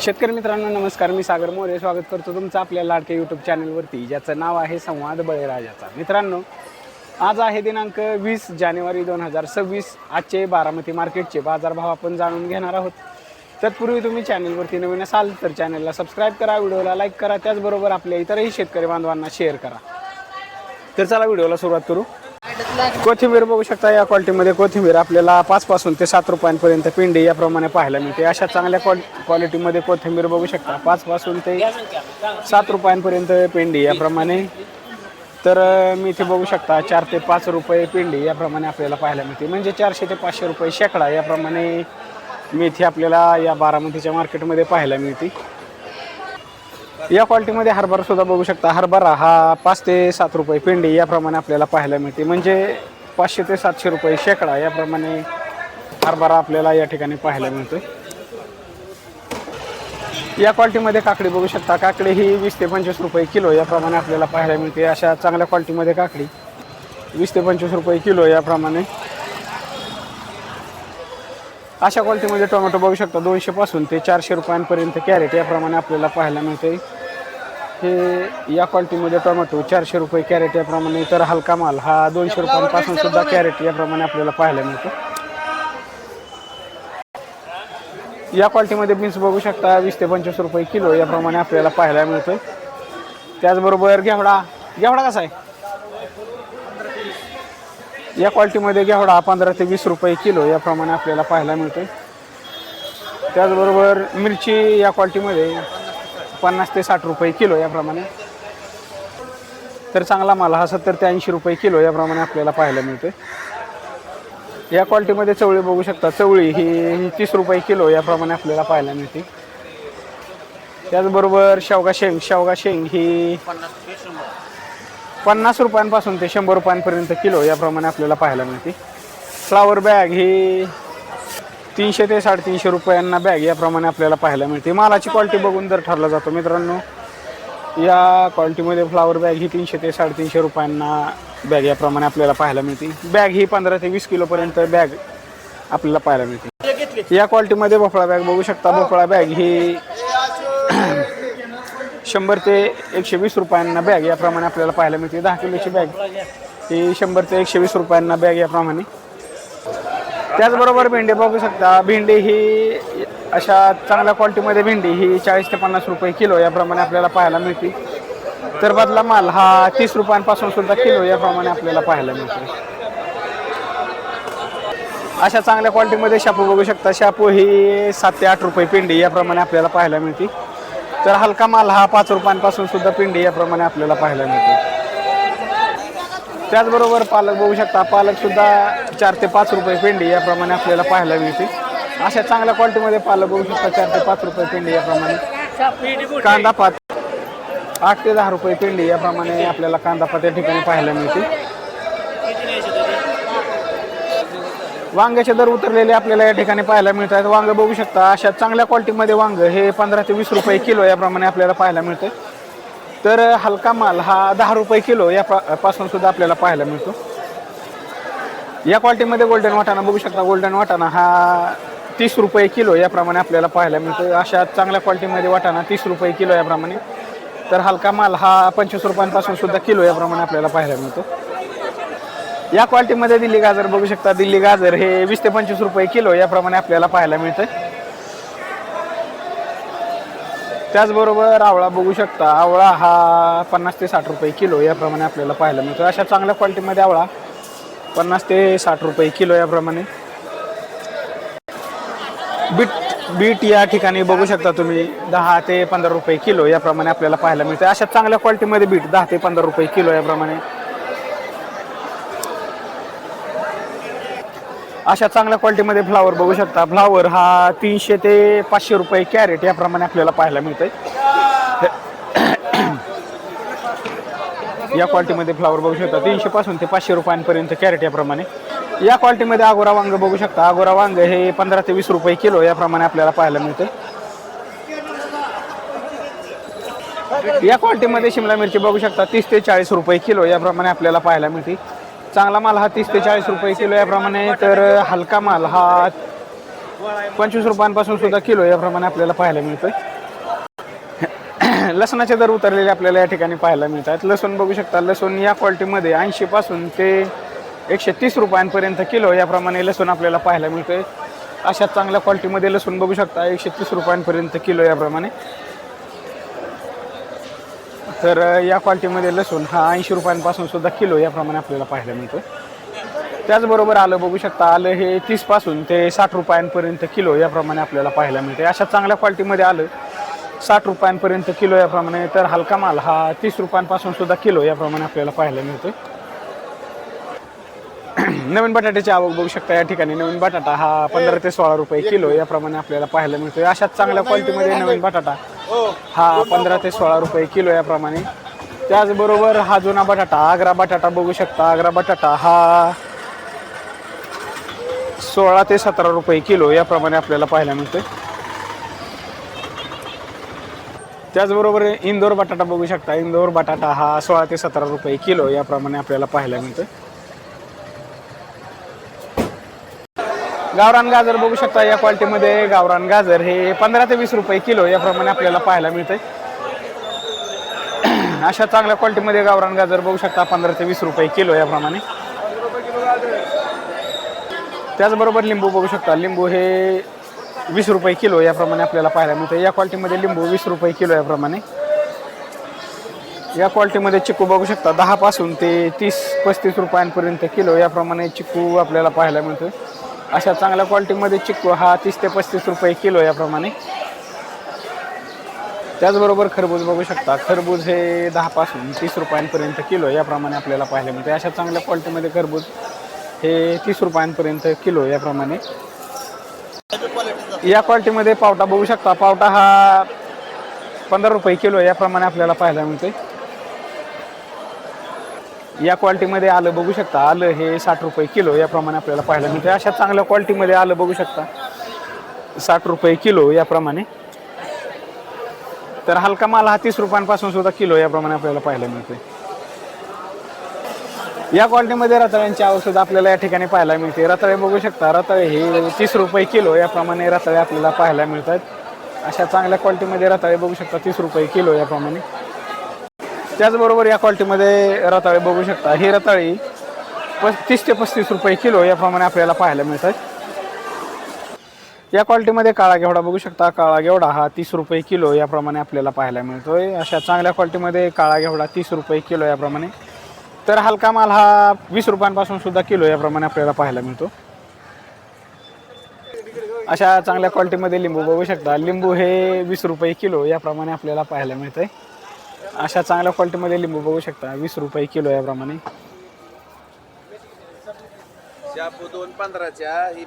शेतकरी मित्रांनो नमस्कार. मी सागर मोरे. स्वागत करतो तुमचं आपल्या लाडक्या यूट्यूब चॅनलवरती ज्याचं नाव आहे संवाद बळीराजाचा. मित्रांनो आज आहे दिनांक वीस जानेवारी दोन हजार सव्वीस. आजचे बारामती मार्केटचे बाजारभाव आपण जाणून घेणार आहोत. तत्पूर्वी तुम्ही चॅनलवरती नवीन असाल तर चॅनलला सबस्क्राईब करा व्हिडिओला लाईक करा त्याचबरोबर आपल्या इतरही शेतकरी बांधवांना शेअर करा. तर चला व्हिडिओला सुरुवात करू. कोथिंबीर बघू शकता या क्वालिटीमध्ये कोथिंबीर आपल्याला पाच पासून ते सात रुपयांपर्यंत पिंडी याप्रमाणे पाहायला मिळते. अशा चांगल्या क्वाल क्वालिटीमध्ये कोथिंबीर बघू शकता. पाच पासून ते सात रुपयांपर्यंत पिंडी याप्रमाणे. तर मी इथे बघू शकता चार ते पाच रुपये पिंडी याप्रमाणे आपल्याला पाहायला मिळते. म्हणजे चारशे ते पाचशे रुपये शेकडा याप्रमाणे मेथी आपल्याला या बारामतीच्या मार्केटमध्ये पाहायला मिळते. या क्वालिटीमध्ये हरभरा सुद्धा बघू शकता. हरभरा हा पाच ते सात रुपये पेंडी याप्रमाणे आपल्याला पाहायला मिळते. म्हणजे पाचशे ते सातशे रुपये शेकडा याप्रमाणे हरभरा आपल्याला या ठिकाणी पाहायला मिळतोय. या क्वालिटीमध्ये काकडी बघू शकता. काकडी ही वीस ते पंचवीस रुपये किलो याप्रमाणे आपल्याला पाहायला मिळते. अशा चांगल्या क्वालिटीमध्ये काकडी वीस ते पंचवीस रुपये किलो याप्रमाणे. अशा क्वालिटीमध्ये टोमॅटो बघू शकता. दोनशेपासून ते चारशे रुपयांपर्यंत कॅरेट याप्रमाणे आपल्याला पाहायला मिळते हे या क्वालिटीमध्ये टोमॅटो चारशे रुपये कॅरेट याप्रमाणे तर हलका माल हा दोनशे रुपयांपासून सुद्धा कॅरेट याप्रमाणे आपल्याला पाहायला मिळतो. या क्वालिटीमध्ये बीन्स बघू शकता वीस ते पंचवीस रुपये किलो याप्रमाणे आपल्याला पाहायला मिळतो त्याचबरोबर घेवडा घेवडा कसा आहे? या क्वालिटीमध्ये घेवडा पंधरा ते वीस रुपये किलो याप्रमाणे आपल्याला पाहायला मिळतो त्याचबरोबर मिरची या क्वालिटीमध्ये पन्नास ते साठ रुपये किलो याप्रमाणे. तर चांगला माल हा सत्तर ते ऐंशी रुपये किलो याप्रमाणे आपल्याला पाहायला मिळतो या क्वालिटीमध्ये चवळी बघू शकता. चवळी ही ही तीस रुपये किलो याप्रमाणे आपल्याला पाहायला मिळते. त्याचबरोबर शेवगा शेंग. शेवगा शेंग ही पन्नास रुपयांपासून ते शंभर रुपयांपर्यंत किलो याप्रमाणे आपल्याला पाहायला मिळते. फ्लावर बॅग ही तीनशे ते साडेतीनशे रुपयांना बॅग याप्रमाणे आपल्याला पाहायला मिळते. मालाची क्वालिटी बघून दर ठरला जातो मित्रांनो या क्वालिटीमध्ये फ्लावर बॅग ही तीनशे ते साडेतीनशे रुपयांना बॅग याप्रमाणे आपल्याला पाहायला मिळते. बॅग ही पंधरा ते वीस किलोपर्यंत बॅग आपल्याला पाहायला मिळते. या क्वालिटीमध्ये भोपळा बॅग बघू शकता. भोपळा बॅग ही शंभर ते एकशे वीस रुपयांना बॅग याप्रमाणे आपल्याला पाहायला मिळते. दहा किलोची बॅग ही शंभर ते एकशे वीस रुपयांना बॅग याप्रमाणे त्याचबरोबर भेंडी बघू शकता. भेंडी ही अशा चांगल्या क्वालिटीमध्ये भेंडी ही चाळीस ते पन्नास रुपये किलो याप्रमाणे आपल्याला पाहायला मिळते. तर बदला माल हा तीस रुपयांपासून सुद्धा किलो याप्रमाणे आपल्याला पाहायला मिळतो. अशा चांगल्या क्वालिटीमध्ये शापू बघू शकता. शापू ही सात ते आठ रुपये पिंडी याप्रमाणे आपल्याला पाहायला मिळते. तर हलका माल हा पाच रुपयांपासून सुद्धा पिंडी याप्रमाणे आपल्याला पाहायला मिळते. त्याचबरोबर पालक बघू शकता पालक सुद्धा चार ते पाच रुपये पेंडी याप्रमाणे आपल्याला पाहायला मिळते. अशा चांगल्या क्वालिटीमध्ये पालक बघू शकता चार ते पाच रुपये पेंडी याप्रमाणे. कांदा पात आठ ते दहा रुपये पेंडी याप्रमाणे आपल्याला कांदा पात या ठिकाणी पाहायला मिळते. वांग्याचे दर उतरलेले आपल्याला या ठिकाणी पाहायला मिळतात. वांग बघू शकता अशा चांगल्या क्वालिटीमध्ये वांग हे पंधरा ते वीस रुपये किलो याप्रमाणे आपल्याला पाहायला मिळते. तर हलका माल हा दहा रुपये किलो या पा- पासून सुद्धा आपल्याला पाहायला मिळतो. या क्वालिटीमध्ये गोल्डन वाटाणा बघू शकता. गोल्डन वाटाणा हा तीस रुपये किलो याप्रमाणे आपल्याला पाहायला मिळतो. अशा चांगल्या क्वालिटीमध्ये वाटाणा तीस रुपये किलो याप्रमाणे. तर हलका माल हा पंचवीस रुपयांपासून सुद्धा किलो याप्रमाणे आपल्याला पाहायला मिळतो. या क्वालिटीमध्ये दिल्ली गाजर बघू शकता. दिल्ली गाजर हे वीस ते पंचवीस रुपये किलो याप्रमाणे आपल्याला पाहायला मिळतं त्याचबरोबर आवळा बघू शकता. आवळा हा पन्नास ते साठ रुपये किलो याप्रमाणे आपल्याला पाहायला मिळतो. अशा चांगल्या क्वालिटीमध्ये आवळा पन्नास ते साठ रुपये किलो याप्रमाणे. बीट बीट या ठिकाणी बघू शकता तुम्ही. दहा ते पंधरा रुपये किलो याप्रमाणे आपल्याला पाहायला मिळतं. अशा चांगल्या क्वालिटीमध्ये बीट दहा ते पंधरा रुपये किलो याप्रमाणे. अशा चांगल्या क्वालिटीमध्ये फ्लावर बघू शकता. फ्लावर हा तीनशे ते पाचशे रुपये कॅरेट याप्रमाणे आपल्याला पाहायला मिळतंय. या क्वालिटीमध्ये फ्लावर बघू शकता. तीनशे पासून ते पाचशे रुपयांपर्यंत कॅरेट याप्रमाणे. या क्वालिटीमध्ये आगोरा वांग बघू शकता. आगोरा वांग हे पंधरा ते वीस रुपये किलो याप्रमाणे आपल्याला पाहायला मिळते या क्वालिटीमध्ये शिमला मिरची बघू शकता. तीस ते चाळीस रुपये किलो याप्रमाणे आपल्याला पाहायला मिळते चांगला माल हा तीस ते चाळीस रुपये किलो याप्रमाणे तर हलका माल हा पंचवीस रुपयांपासून सुद्धा किलो याप्रमाणे आपल्याला पाहायला मिळतोय. लसणाचे दर उतरलेले आपल्याला या ठिकाणी पाहायला मिळतात. लसूण बघू शकता लसूण या क्वालिटीमध्ये ऐंशीपासून ते एकशे तीस रुपयांपर्यंत किलो याप्रमाणे लसूण आपल्याला पाहायला मिळतोय. अशा चांगल्या क्वालिटीमध्ये लसूण बघू शकता एकशे तीस रुपयांपर्यंत किलो याप्रमाणे. तर या क्वालिटीमध्ये लसूण हा ऐंशी रुपयांपासून सुद्धा किलो याप्रमाणे आपल्याला पाहायला मिळतो त्याचबरोबर आलं बघू शकता आलं हे तीसपासून ते साठ रुपयांपर्यंत किलो याप्रमाणे आपल्याला पाहायला मिळते अशा चांगल्या क्वालिटीमध्ये आलं साठ रुपयांपर्यंत किलो याप्रमाणे तर हलका माल हा तीस रुपयांपासून सुद्धा किलो याप्रमाणे आपल्याला पाहायला मिळतो नवीन बटाट्याची आवक बघू शकता या ठिकाणी नवीन बटाटा हा पंधरा ते सोळा रुपये किलो याप्रमाणे आपल्याला पाहायला मिळतो अशाच चांगल्या क्वालिटीमध्ये नवीन बटाटा हा पंधरा ते सोळा रुपये किलो याप्रमाणे. त्याचबरोबर हा जुना बटाटा आग्रा बटाटा बघू शकता. आग्रा बटाटा हा सोळा ते सतरा रुपये किलो याप्रमाणे आपल्याला पाहायला मिळतोय. त्याचबरोबर इंदोर बटाटा बघू शकता. इंदोर बटाटा हा सोळा ते सतरा रुपये किलो याप्रमाणे आपल्याला पाहायला मिळतोय. गावरान गाजर बघू शकता या क्वालिटीमध्ये. गावरान गाजर हे पंधरा ते वीस रुपये किलो याप्रमाणे आपल्याला पाहायला मिळते अशा चांगल्या क्वालिटीमध्ये गावरान गाजर बघू शकता पंधरा ते वीस रुपये किलो याप्रमाणे. त्याचबरोबर लिंबू बघू शकता. लिंबू हे वीस रुपये किलो याप्रमाणे आपल्याला पाहायला मिळतं या क्वालिटीमध्ये लिंबू वीस रुपये किलो याप्रमाणे. या क्वालिटीमध्ये चिकू बघू शकता दहापासून ते तीस पस्तीस रुपयांपर्यंत किलो याप्रमाणे चिकू आपल्याला पाहायला मिळतो अशा चांगल्या क्वालिटीमध्ये चिकू हा तीस ते पस्तीस रुपये किलो याप्रमाणे. त्याचबरोबर खरबूज बघू शकता. खरबूज हे दहापासून तीस रुपयांपर्यंत किलो याप्रमाणे आपल्याला पाहायला मिळते. अशा चांगल्या क्वालिटीमध्ये खरबूज हे तीस रुपयांपर्यंत किलो याप्रमाणे. या क्वालिटीमध्ये पावटा बघू शकता. पावटा हा पंधरा रुपये किलो याप्रमाणे आपल्याला पाहायला मिळते. या क्वालिटीमध्ये आलं बघू शकता. आलं हे साठ रुपये किलो याप्रमाणे आपल्याला पाहायला मिळते अशा चांगल्या क्वालिटीमध्ये आलं बघू शकता. साठ रुपये किलो याप्रमाणे. तर हलका माल हा तीस रुपयांपासून सुद्धा किलो याप्रमाणे आपल्याला पाहायला मिळते या क्वालिटीमध्ये रताळ्यांची आवक सुद्धा आपल्याला या ठिकाणी पाहायला मिळते रताळे बघू शकता. रताळे हे तीस रुपये किलो याप्रमाणे रताळे आपल्याला पाहायला मिळतात. अशा चांगल्या क्वालिटीमध्ये रताळे बघू शकता. तीस रुपये किलो याप्रमाणे. त्याचबरोबर या क्वालिटीमध्ये रताळे बघू शकता. ही रताळी पस्तीस ते पस्तीस रुपये किलो याप्रमाणे आपल्याला पाहायला मिळतात. या क्वालिटीमध्ये काळा घेवडा बघू शकता. काळा घेवडा हा तीस रुपये किलो याप्रमाणे आपल्याला पाहायला मिळतोय. अशा चांगल्या क्वालिटीमध्ये काळा घेवडा तीस रुपये किलो याप्रमाणे तर हलका माल हा वीस रुपयांपासून सुद्धा किलो याप्रमाणे आपल्याला पाहायला मिळतो. अशा चांगल्या क्वालिटीमध्ये लिंबू बघू शकता. लिंबू हे वीस रुपये किलो याप्रमाणे आपल्याला पाहायला मिळतंय. अशा चांगल्या क्वालिटीमध्ये लिंबू बघू शकता. वीस रुपये किलो याप्रमाणे. दोन पंधराच्या ही